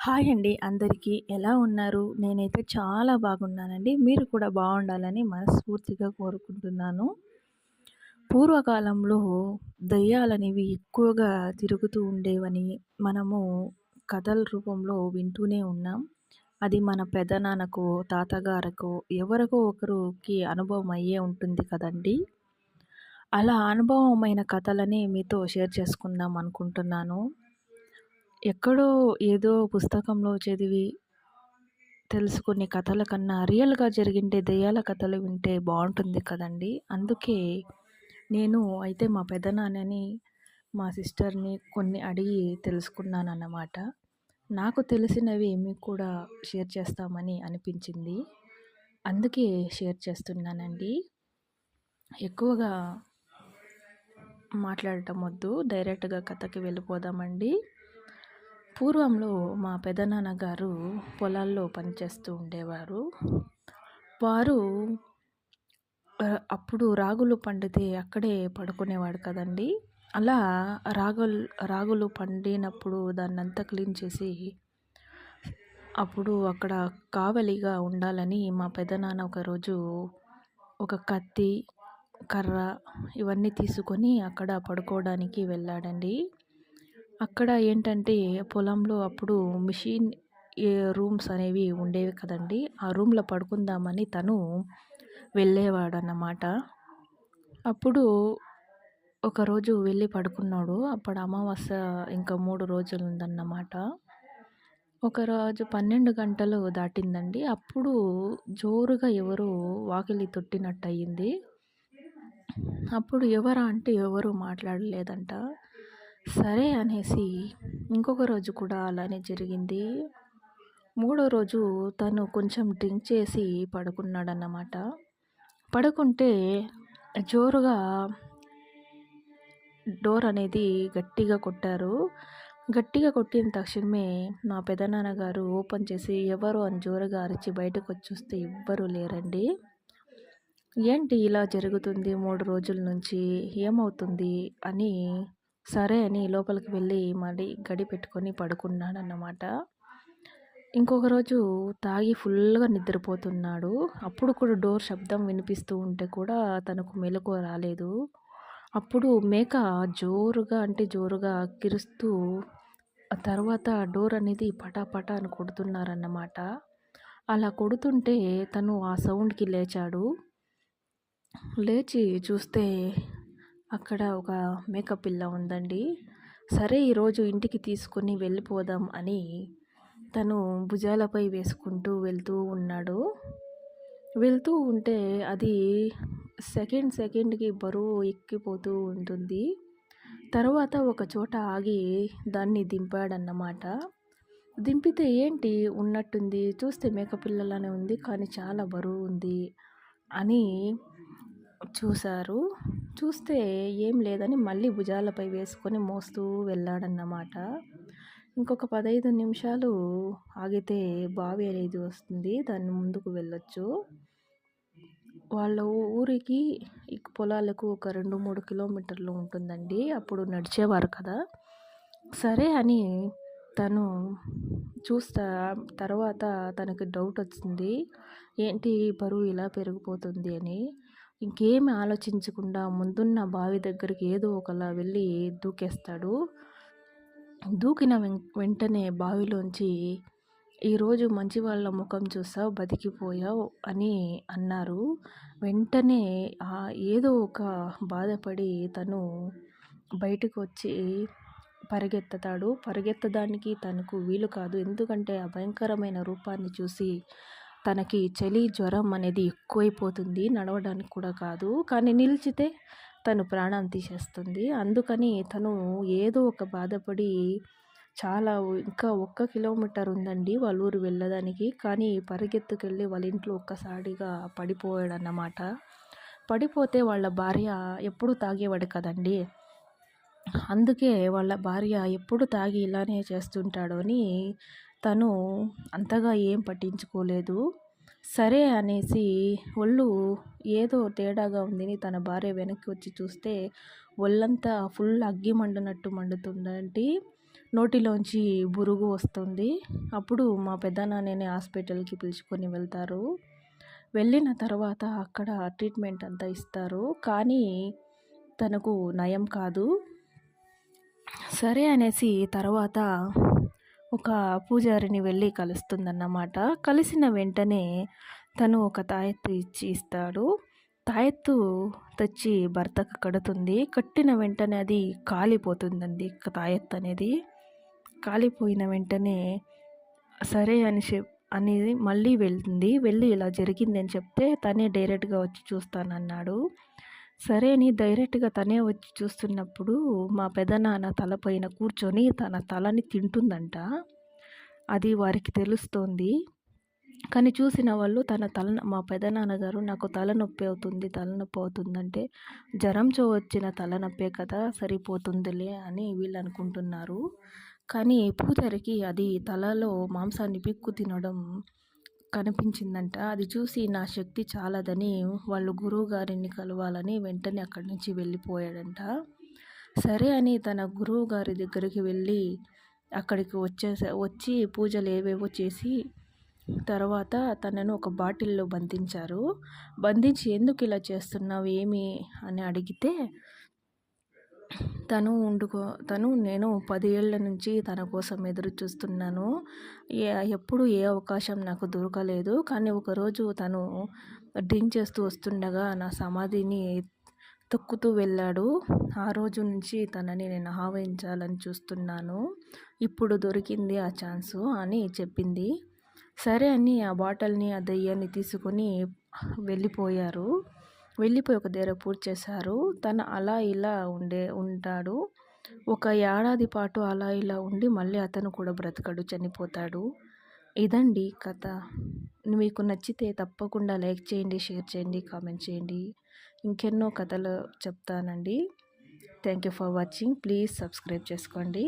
Hi అండి. అందరికీ ఎలా ఉన్నారు? నేనైతే చాలా బాగున్నానండి. మీరు కూడా బాగుండాలని మనస్ఫూర్తిగా కోరుకుంటున్నాను. పూర్వకాలంలో దయ్యాలనేవి ఎక్కువగా తిరుగుతూ ఉండేవని మనము కథల రూపంలో వింటూనే ఉన్నాం. అది మన పెదనాన్నకు తాతగారకు ఎవరికో ఒకరికి అనుభవం అయ్యే ఉంటుంది కదండి. అలా అనుభవమైన కథలని మీతో షేర్ చేసుకుందాం అనుకుంటున్నాను. ఎక్కడో ఏదో పుస్తకంలో చదివి తెలుసుకునే కథల కన్నా రియల్గా జరిగిండే దెయ్యాల కథలు వింటే బాగుంటుంది కదండి. అందుకే నేను అయితే మా పెదనాన్నని మా సిస్టర్ని కొన్ని అడిగి తెలుసుకున్నాను అన్నమాట నాకు తెలిసినవి మీకు కూడా షేర్ చేస్తామని అనిపించింది. అందుకే షేర్ చేస్తున్నానండి. ఎక్కువగా మాట్లాడటం వద్దు డైరెక్ట్గా కథకి వెళ్ళిపోదామండి. పూర్వంలో మా పెదనాన్నగారు పొలాల్లో పనిచేస్తూ ఉండేవారు. వారు అప్పుడు రాగులు పండితే అక్కడే పడుకునేవాడు కదండి. అలా రాగులు రాగులు పండినప్పుడు దాన్నంతా క్లీన్ చేసి అప్పుడు అక్కడ కావలిగా ఉండాలని మా పెదనాన్న ఒకరోజు ఒక కత్తి కర్ర ఇవన్నీ తీసుకొని అక్కడ పడుకోవడానికి వెళ్ళాడండి. అక్కడ ఏంటంటే పొలంలో అప్పుడు మిషన్ రూమ్స్ అనేవి ఉండేవి కదండి. ఆ రూమ్లో పడుకుందామని తను వెళ్ళేవాడన్నమాట. అప్పుడు ఒకరోజు వెళ్ళి పడుకున్నాడు. అప్పుడు అమావాస్య ఇంకా మూడు రోజులు ఉందన్నమాట. ఒకరోజు పన్నెండు గంటలు దాటిందండి. అప్పుడు జోరుగా ఎవరు వాకిలి తొట్టినట్టు అయ్యింది అప్పుడు ఎవరా అంటే ఎవరు మాట్లాడలేదంట. సరే అనేసి ఇంకొక రోజు కూడా అలానే జరిగింది. మూడో రోజు తను కొంచెం డ్రింక్ చేసి పడుకున్నాడన్నమాట. పడుకుంటే జోరుగా డోర్ అనేది గట్టిగా కొట్టారు. గట్టిగా కొట్టిన తక్షణమే మా పెదనాన్నగారు ఓపెన్ చేసి ఎవరు అని జోరుగా అరిచి బయటకు వచ్చి చూస్తే ఎవ్వరూ లేరండి. ఏంటి ఇలా జరుగుతుంది? మూడు రోజుల నుంచి ఏమవుతుంది? అని సరే అని లోపలికి వెళ్ళి మళ్ళీ గడి పెట్టుకొని పడుకున్నాడన్నమాట. ఇంకొక రోజు తాగి ఫుల్గా నిద్రపోతున్నాడు. అప్పుడు కూడా డోర్ శబ్దం వినిపిస్తూ ఉంటే కూడా తనకు మెలకు రాలేదు. అప్పుడు మేక జోరుగా అంటే జోరుగా కిరుస్తూ తర్వాత డోర్ అనేది పటాపటా అని కొడుతున్నారన్నమాట. అలా కొడుతుంటే తను ఆ సౌండ్కి లేచాడు. లేచి చూస్తే అక్కడ ఒక మేకప్ పిల్ల ఉందండి. సరే ఈరోజు ఇంటికి తీసుకొని వెళ్ళిపోదాం అని తను భుజాలపై వేసుకుంటూ వెళ్తూ ఉన్నాడు. వెళ్తూ ఉంటే అది సెకండ్ సెకండ్కి బరువు ఎక్కిపోతూ ఉంటుంది. తర్వాత ఒక చోట ఆగి దాన్ని దింపాడన్నమాట. దింపితే ఏంటి? ఉన్నట్టుంది. చూస్తే మేకపిల్లలానే ఉంది కానీ చాలా బరువు ఉంది అని చూశారు. చూస్తే ఏం లేదని మళ్ళీ భుజాలపై వేసుకొని మోస్తూ వెళ్ళాడన్నమాట. ఇంకొక పదహైదు నిమిషాలు ఆగితే బావి అనేది వస్తుంది. దాన్ని ముందుకు వెళ్ళొచ్చు. వాళ్ళ ఊరికి పొలాలకు ఒక రెండు మూడు కిలోమీటర్లు ఉంటుందండి. అప్పుడు నడిచేవారు కదా. సరే అని తను చూస్తా తర్వాత తనకి డౌట్ వచ్చింది. ఏంటి బరువు ఇలా పెరిగిపోతుంది అని. ఇంకేమి ఆలోచించకుండా ముందున్న బావి దగ్గరికి ఏదో ఒకలా వెళ్ళి దూకేస్తాడు. దూకిన వెంటనే బావిలోంచి ఈరోజు మంచి వాళ్ళ ముఖం చూసావు బతికిపోయావు అని అన్నారు. వెంటనే ఏదో ఒక బాధపడి తను బయటకు వచ్చి పరిగెత్తుతాడు. పరిగెత్తడానికి తనకు వీలు కాదు. ఎందుకంటే ఆ భయంకరమైన రూపాన్ని చూసి తనకి చలి జ్వరం అనేది ఎక్కువైపోతుంది. నడవడానికి కూడా కాదు. కానీ నిలిచితే తను ప్రాణం తీసేస్తుంది. అందుకని తను ఏదో ఒక బాధపడి చాలా ఇంకా ఒక్క కిలోమీటర్ ఉందండి వాళ్ళ ఊరు వెళ్ళడానికి. కానీ పరిగెత్తుకెళ్ళి వాళ్ళ ఇంట్లో ఒక్కసారిగా పడిపోయాడు అన్నమాట పడిపోతే వాళ్ళ భార్య ఎప్పుడు తాగేవాడు కదండి. అందుకే వాళ్ళ భార్య ఎప్పుడు తాగి ఇలానే చేస్తుంటాడు అని తను అంతగా ఏం పట్టించుకోలేదు. సరే అనేసి ఒళ్ళు ఏదో తేడాగా ఉందని తన భార్య వెనక్కి వచ్చి చూస్తే ఒళ్ళంతా ఫుల్ అగ్గి మండినట్టు మండుతుందంటే నోటిలోంచి బురుగు వస్తుంది. అప్పుడు మా పెద్దనాన్నని హాస్పిటల్కి పిలుచుకొని వెళ్తారు. వెళ్ళిన తర్వాత అక్కడ ట్రీట్మెంట్ అంతా ఇస్తారు. కానీ తనకు నయం కాదు. సరే అనేసి తర్వాత ఒక పూజారిని వెళ్ళి కలుస్తుందన్నమాట. కలిసిన వెంటనే తను ఒక తాయెత్తు ఇచ్చి ఇస్తాడు. తాయెత్తు తెచ్చి భర్తకు కడుతుంది. కట్టిన వెంటనే అది కాలిపోతుందండి తాయెత్తు అనేది. కాలిపోయిన వెంటనే సరే అని చెప్ అనేది మళ్ళీ వెళ్తుంది. వెళ్ళి ఇలా జరిగిందని చెప్తే తనే డైరెక్ట్గా వచ్చి చూస్తానన్నాడు. సరే అని డైరెక్ట్గా తనే వచ్చి చూస్తున్నప్పుడు మా పెదనాన్న తలపైన కూర్చొని తన తలని తింటుందంట. అది వారికి తెలుస్తోంది. కానీ చూసిన వాళ్ళు తన తల మా పెదనాన్నగారు నాకు తలనొప్పి అవుతుంది తలనొప్పి అవుతుందంటే జ్వరంతో వచ్చిన తలనొప్పే కదా సరిపోతుందిలే అని వీళ్ళు అనుకుంటున్నారు. కానీ పూజారికి అది తలలో మాంసాన్ని పిక్కు తినడం కనిపించిందంట. అది చూసి నా శక్తి చాలదని వాళ్ళు గురువు గారిని కలవాలని వెంటనే అక్కడి నుంచి వెళ్ళిపోయాడంట. సరే అని తన గురువు గారి దగ్గరికి వెళ్ళి అక్కడికి వచ్చేసా వచ్చి పూజలు ఏవేవో చేసి తర్వాత తనను ఒక బాటిల్లో బంధించారు. బంధించి ఎందుకు ఇలా చేస్తున్నావు ఏమి అని అడిగితే తను ఉండుకో తను నేను పది ఏళ్ళ నుంచి తన కోసం ఎదురు చూస్తున్నాను. ఏ ఎప్పుడు ఏ అవకాశం నాకు దొరకలేదు. కానీ ఒకరోజు తను డ్రింక్ చేస్తూ వస్తుండగా నా సమాధిని తొక్కుతూ వెళ్ళాడు. ఆ రోజు నుంచి తనని నేను ఆహ్వానించాలని చూస్తున్నాను. ఇప్పుడు దొరికింది ఆ ఛాన్సు అని చెప్పింది. సరే అని ఆ బాటిల్ని ఆ దయ్యాన్ని తీసుకొని వెళ్ళిపోయారు. వెళ్ళిపోయి ఒక దగ్గర పూర్తి చేశారు. తను అలా ఇలా ఉండే ఉంటాడు. ఒక ఏడాది పాటు అలా ఇలా ఉండి మళ్ళీ అతను కూడా బ్రతకడు చనిపోతాడు. ఇదండి కథ. మీకు నచ్చితే తప్పకుండా లైక్ చేయండి షేర్ చేయండి కామెంట్ చేయండి. ఇంకెన్నో కథలు చెప్తానండి. Thank you for watching. Please subscribe చేసుకోండి.